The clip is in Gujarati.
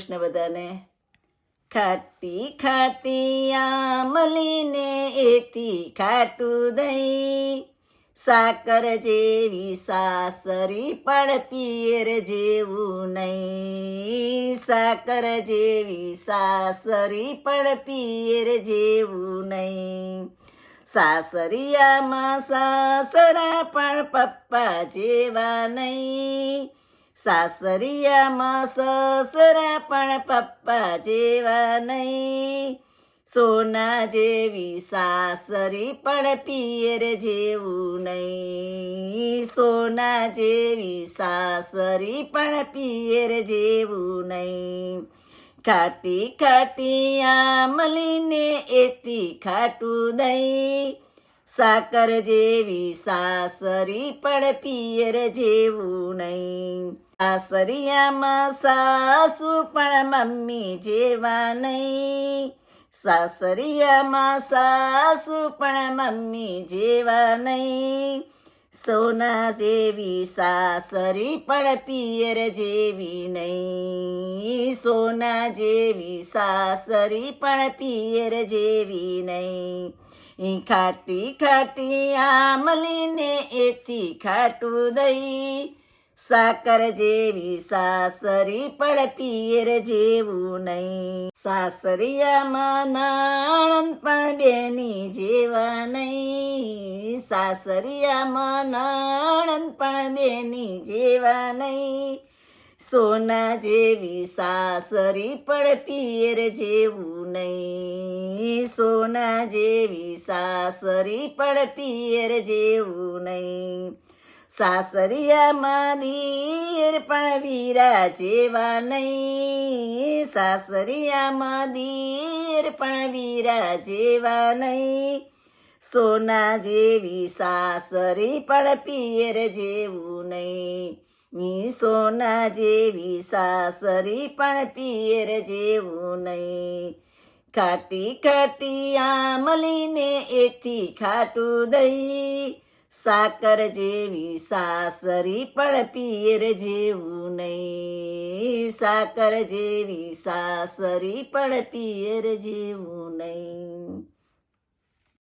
કૃષ્ણ બધાને. ખાટી ખાટી આમલીને એથી ખાટું દહીં. સાકર જેવી સાસરી પણ પિયર જેવું નહીં. સાકર જેવી સાસરી પણ પિયર જેવું નહીં. સાસરિયામાં સાસરા પણ પપ્પા જેવા નહીં. સાસરિયામાં સસરા પણ પપ્પા જેવા નહીં. સોના જેવી સાસરી પણ પિયર જેવું નહીં. સોના જેવી સાસરી પણ પિયર જેવું નહીં. ખાટી ખાટી આમલીને એથી ખાટું દહીં. સાકર જેવી સાસરી પણ પિયર જેવું નહીં. સાસરિયામાં સાસુ પણ મમ્મી જેવા નહીં. સાસરિયામાં સાસુ પણ મમ્મી જેવા નહીં. સોના જેવી સાસરી પણ પિયર જેવી નહીં. સોના જેવી સાસરી પણ પિયર જેવી નહીં. ખાટી ખાટી આમલીને એથી ખાટું દહીં. સાકર જેવી સાસરી પણ પિયર જેવું નહીં. સાસરિયામાં નણંદ બેની જેવા નહીં. સાસરિયામાં નણંદ પણ બેની જેવા નહીં. સોના જેવી સાસરી પણ પિયર જેવું નહીં. સોના જેવી સાસરી પણ પિયર જેવું નહીં. સાસરિયામાં દીર પણ વીરા જેવા નહીં. સાસરિયામાં દીર પણ વીરા જેવા નહીં. સોના જેવી સાસરી પણ પિયર જેવું નહીં. ની સોના જેવી સાસરી પણ પિયર જેવું નહીં. ખાટી ખાટી આમલીને એથી ખાટું દહીં. સાકર જેવી સાસરી પણ પિયર જેવું નહીં. સાકર જેવી સાસરી પણ પિયર જેવું નહીં.